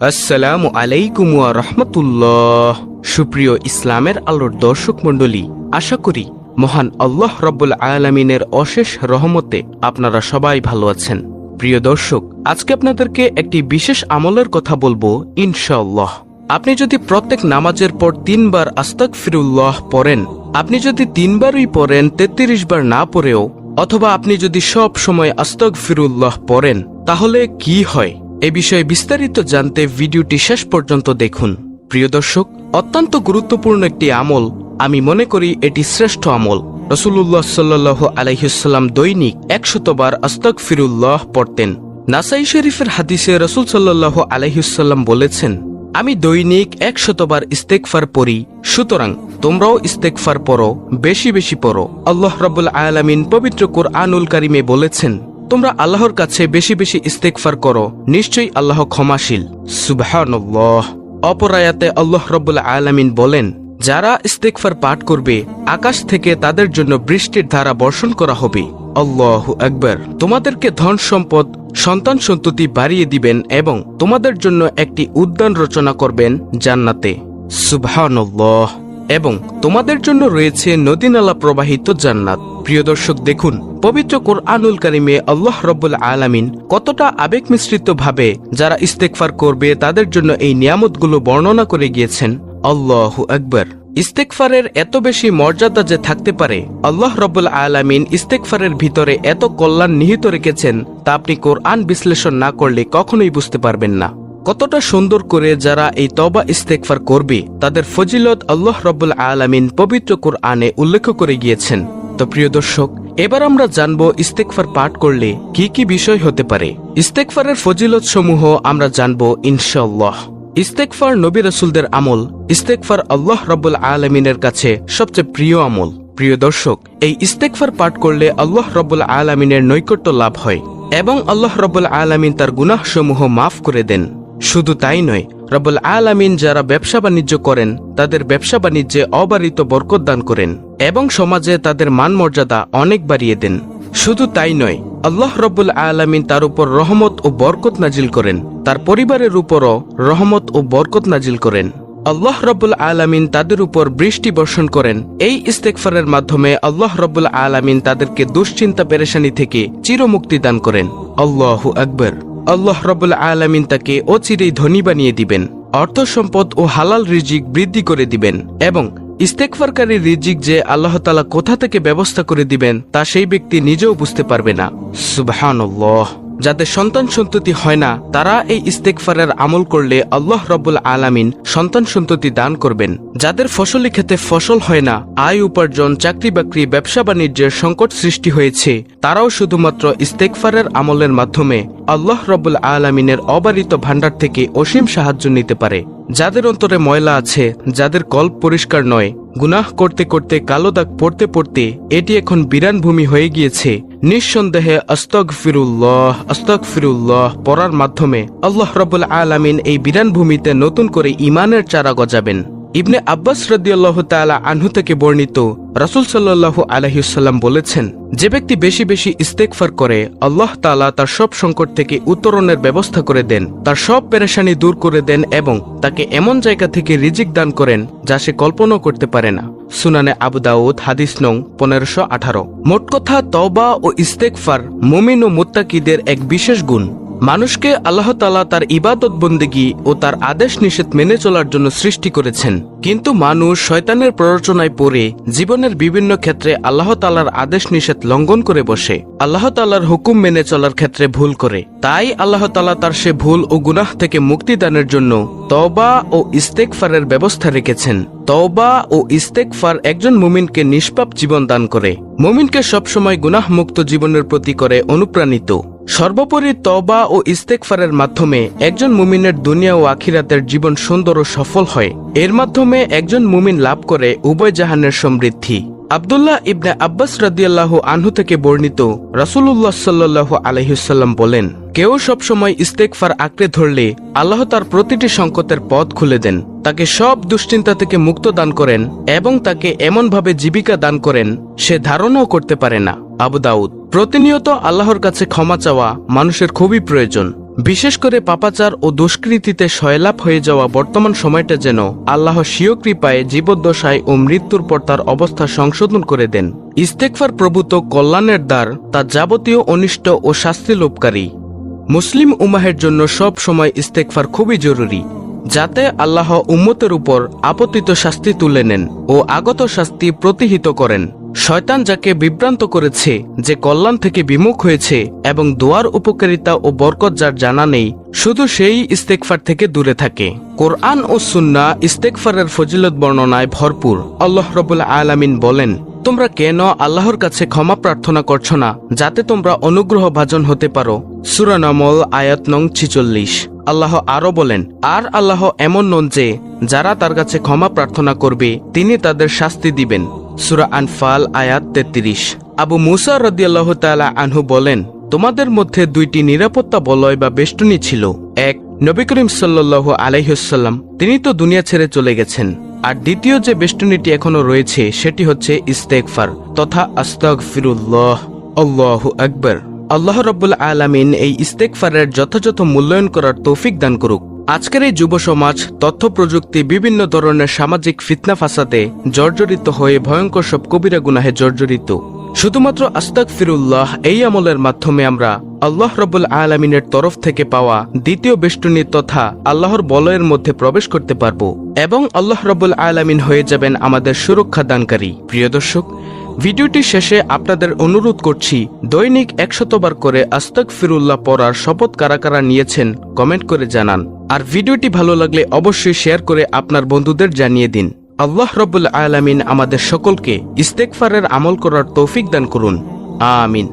আসসালামু আলাইকুম ওয়া রহমতুল্লাহ। সুপ্রিয় ইসলামের আলোর দর্শক মণ্ডলী, আশা করি মহান আল্লাহ রব্বুল আলামিনের অশেষ রহমতে আপনারা সবাই ভালো আছেন। প্রিয় দর্শক, আজকে আপনাদেরকে একটি বিশেষ আমলের কথা বলব ইনশাআল্লাহ। আপনি যদি প্রত্যেক নামাজের পর তিনবার আস্তাক ফিরুল্লাহ পড়েন, আপনি যদি তিনবারই পড়েন তেত্রিশ বার না পড়েও, অথবা আপনি যদি সব সময় আস্তাক ফিরুল্লাহ পড়েন, তাহলে কি হয়? এ বিষয়ে বিস্তারিত জানতে ভিডিওটি শেষ পর্যন্ত দেখুন। প্রিয় দর্শক, অত্যন্ত গুরুত্বপূর্ণ একটি আমল, আমি মনে করি এটি শ্রেষ্ঠ আমল। রসুল্লাহ সাল্লাহ আলহিসাল্লাম দৈনিক একশতবার আস্তক ফিরুল্লাহ পড়তেন। নাসাই শরীফের হাদিসে রসুল সাল্লাহ আলহিসাল্লাম বলেছেন, আমি দৈনিক একশতবার ইস্তেকফার পড়ি, সুতরাং তোমরাও ইস্তেকফার পড়ো, বেশি বেশি পড়ো। আল্লাহ রাবুল আলামিন পবিত্র কোরআনুল কারিমে বলেছেন তোমরা আল্লাহর কাছে বেশি বেশি ইস্তেকফার করো। নিশ্চয়ই আল্লাহ ক্ষমাশীল। সুবহানাল্লাহ। অপরায়াতে আল্লাহ রব্বুল আলামিন বলেন, যারা ইস্তেকফার পাঠ করবে, আকাশ থেকে তাদের জন্য বৃষ্টির ধারা বর্ষণ করা হবে। আল্লাহ আকবর। তোমাদেরকে ধন সম্পদ, সন্তান সন্ততি বাড়িয়ে দিবেন এবং তোমাদের জন্য একটি উদ্যান রচনা করবেন জান্নাতে। সুবহানাল্লাহ। এবং তোমাদের জন্য রয়েছে নদীনালা প্রবাহিত জান্নাত। প্রিয় দর্শক, দেখুন, পবিত্র কোরআনুল কারিমে আল্লাহ রব্বুল আলামিন কতটা আবেগ মিশ্রিত ভাবে যারা ইস্তেকফার করবে, তাদের জন্য এই নিয়ামতগুলো বর্ণনা করে গিয়েছেন। আল্লাহ আকবর। ইস্তেকফারের এত বেশি মর্যাদা যে থাকতে পারে, আল্লাহ রব্বুল আলামিন ইস্তেকফারের ভিতরে এত কল্যাণ নিহিত রেখেছেন, তা আপনি কোরআন বিশ্লেষণ না করলে কখনোই বুঝতে পারবেন না। কতটা সুন্দর করে যারা এই তবা ইস্তেকফার করবে, তাদের ফজিলত আল্লাহ রব্বুল আলামিন পবিত্র কোরআনে উল্লেখ করে গিয়েছেন। তো প্রিয় দর্শক, এবার আমরা জানব ইস্তেকফার পাঠ করলে কি কি বিষয় হতে পারে। ইস্তেকফারের ফজিলত সমূহ আমরা জানব ইনশাল্লাহ ইস্তেকফার নবী রসুলদের আমল ইস্তেকফার আল্লাহ রব্বুল আলমিনের কাছে সবচেয়ে প্রিয় আমল। প্রিয় দর্শক, এই ইস্তেকফার পাঠ করলে আল্লাহ রব্বুল আলমিনের নৈকট্য লাভ হয় এবং আল্লাহ রব্বুল আলমিন তার গুনাহ সমূহ মাফ করে দেন। শুধু তাই নয়, রব্বুল আলামিন যারা ব্যবসা বাণিজ্য করেন, তাদের ব্যবসা বাণিজ্যে অবারিত বরকত দান করেন এবং সমাজে তাদের মান মর্যাদা অনেক বাড়িয়ে দেন। শুধু তাই নয়, আল্লাহ রব্বুল আলামিন তার উপর রহমত ও বরকত নাজিল করেন। তার পরিবারের উপরও রহমত ও বরকত নাজিল করেন। আল্লাহ রব্বুল আলামিন তাদের উপর বৃষ্টি বর্ষণ করেন। এই ইস্তেকফারের মাধ্যমে আল্লাহ রব্বুল আলামিন তাদেরকে দুশ্চিন্তা, পেরেশানি থেকে চিরমুক্তি দান করেন। আল্লাহ আকবর। আল্লাহ রবুল আলমিন তাকে অচিরেই ধনী বানিয়ে দিবেন। অর্থ সম্পদ ও হালাল রিজিক বৃদ্ধি করে দিবেন এবং ইস্তেকফারকারী রিজিক যে আল্লাহ তালা কোথা থেকে ব্যবস্থা করে দিবেন, তা সেই ব্যক্তি নিজেও বুঝতে পারবে না। সুবহানাল্লাহ। যাদের সন্তান সন্ততি হয় না, তারা এই ইস্তেকফারের আমল করলে আল্লাহ রব্বুল আলামিন সন্তান সন্ততি দান করবেন। যাদের ফসলি ক্ষেতে ফসল হয় না, আয় উপার্জন চাকরি বাকরি ব্যবসা বাণিজ্যের সংকট সৃষ্টি হয়েছে, তারাও শুধুমাত্র ইস্তেকফারের আমলের মাধ্যমে আল্লাহ রব্বুল আলামিনের অবারিত ভাণ্ডার থেকে অসীম সাহায্য নিতে পারে। যাদের অন্তরে ময়লা আছে, যাদের কল্প পরিষ্কার নয়, গুনাহ করতে করতে কালো দাগ পড়তে পড়তে, এটি এখন বিরান ভূমি হয়ে গিয়েছে। নিঃসন্দেহে আস্তক ফিরুল্লাহ আস্তক ফিরুল্লাহ পড়ার মাধ্যমে আল্লাহ রবুল আলামিন এই বিরান ভূমিতে নতুন করে ইমানের চারা গজাবেন। ইবনে আব্বাস রদিয়াল্লাহ তালা আনহু থেকে বর্ণিত রাসুল সাল্লাহ আলহিসাল্লাম বলেছেন, যে ব্যক্তি বেশি বেশি ইস্তেকফার করে, আল্লাহ তালা তার সব সংকট থেকে উত্তরণের ব্যবস্থা করে দেন, তার সব পেরেশানি দূর করে দেন এবং তাকে এমন জায়গা থেকে রিজিক দান করেন যা সে কল্পনাও করতে পারে না। সুনানে আবু দাউদ, হাদিস নং পনেরোশো আঠারো। মোট কথা তবা ও ইস্তেকফার মুমিন ও মুত্তাকিদের এক বিশেষ গুণ। মানুষকে আল্লাহ তালা তার ইবাদত বন্দেগি ও তার আদেশ নিষেধ মেনে চলার জন্য সৃষ্টি করেছেন। কিন্তু মানুষ শয়তানের প্ররোচনায় পড়ে জীবনের বিভিন্ন ক্ষেত্রে আল্লাহ তালার আদেশ নিষেধ লঙ্ঘন করে বসে। আল্লাহ তালার হুকুম মেনে চলার ক্ষেত্রে ভুল করে। তাই আল্লাহ তালা তার সে ভুল ও গুনাহ থেকে মুক্তিদানের জন্য তওবা ও ইস্তেকফারের ব্যবস্থা রেখেছেন। তওবা ও ইস্তেকফার একজন মুমিনকে নিষ্পাপ জীবন দান করে। মুমিনকে সবসময় গুনাহ মুক্ত জীবনের প্রতি করে অনুপ্রাণিত। সর্বোপরি তবা ও ইস্তেকফারের মাধ্যমে একজন মুমিনের দুনিয়া ও আখিরাতের জীবন সুন্দর ও সফল হয়। এর মাধ্যমে একজন মুমিন লাভ করে উভয় জাহানের সমৃদ্ধি। আবদুল্লাহ ইবনে আব্বাস রাদিয়াল্লাহ আনহু থেকে বর্ণিত রাসুল্লাহ সাল্লাহ আলহিসাল্লাম বলেন, কেউ সবসময় ইস্তেকফার আঁকড়ে ধরলে আল্লাহ তার প্রতিটি সংকটের পথ খুলে দেন। তাকে সব দুশ্চিন্তা থেকে মুক্ত দান করেন এবং তাকে এমনভাবে জীবিকা দান করেন, সে ধারণাও করতে পারে না। আবু দাউদ প্রতিনিয়ত আল্লাহর কাছে ক্ষমা চাওয়া মানুষের খুবই প্রয়োজন। বিশেষ করে পাপাচার ও দুষ্কৃতিতে সয়লাভ হয়ে যাওয়া বর্তমান সময়টা যেন আল্লাহ স্বীয় কৃপায় জীবদ্দশায় ও মৃত্যুর পর তার অবস্থা সংশোধন করে দেন। ইস্তেকফার প্রভূত কল্যাণের দ্বার তা যাবতীয় অনিষ্ট ও শাস্তি লোপকারী মুসলিম উমাহের জন্য সব সময় ইস্তেকফার খুবই জরুরি, যাতে আল্লাহ উম্মতের উপর আপতিত শাস্তি তুলে নেন ও আগত শাস্তি প্রতিহিত করেন। শয়তান যাকে বিভ্রান্ত করেছে, যে কল্যাণ থেকে বিমুখ হয়েছে এবং দোয়ার উপকারিতা ও বরকত যার জানা নেই, শুধু সেই ইস্তেকফার থেকে দূরে থাকে। কোরআন ও সুন্না ইস্তেকফারের ফজিলত বর্ণনায় ভরপুর। আল্লাহ রবুল আলামিন বলেন, তোমরা কেন আল্লাহর কাছে ক্ষমা প্রার্থনা করছ না, যাতে তোমরা অনুগ্রহ ভাজন হতে পারো? সুরানমল আয়াত নং ছিচল্লিশ। আল্লাহ আরও বলেন, আর আল্লাহ এমন নন যে, যারা তার কাছে ক্ষমা প্রার্থনা করবে, তিনি তাদের শাস্তি দিবেন। সুরা আনফাল, আয়াত তেত্রিশ। আবু মুসা রদিয়াল্লাহ তালা আনহু বলেন, তোমাদের মধ্যে দুইটি নিরাপত্তা বলয় বা বেষ্টনী ছিল। এক, নবী করিম সাল্লাহ আলাইহসাল্লাম তিনি তো দুনিয়া ছেড়ে চলে গেছেন। আর দ্বিতীয় যে বেষ্টনীটি এখনও রয়েছে, সেটি হচ্ছে ইস্তেকফার তথা আস্তাক ফিরুল্লাহ আল্লাহ আকবর। আল্লাহ রব্বুল আলামিন এই ইস্তেকফারের যথাযথ মূল্যায়ন করার তৌফিক দান করুক। আজকের এই যুব সমাজ, তথ্য প্রযুক্তি, বিভিন্ন ধরনের সামাজিক ফিতনা ফাসাদে জর্জরিত হয়ে ভয়ঙ্কর সব কবিরা গুনাহে জর্জরিত। শুধুমাত্র আস্তাক ফিরুল্লাহ এই আমলের মাধ্যমে আমরা আল্লাহ রব্বুল আলমিনের তরফ থেকে পাওয়া দ্বিতীয় বেষ্টনী তথা আল্লাহর বলয়ের মধ্যে প্রবেশ করতে পারব এবং আল্লাহ রব্বুল আলামিন হয়ে যাবেন আমাদের সুরক্ষা দানকারী। প্রিয় দর্শক ভিডিওটি শেষে আপনাদের অনুরোধ করছি, দৈনিক একশতবার করে আস্তক ফিরুল্লাহ পড়ার শপথ কারা কারা নিয়েছেন, কমেন্ট করে জানান। আর ভিডিওটি ভালো লাগলে অবশ্যই শেয়ার করে আপনার বন্ধুদের জানিয়ে দিন। আল্লাহ রবুল আলামিন আমাদের সকলকে ইস্তেকফারের আমল করার তৌফিক দান করুন। আমিন।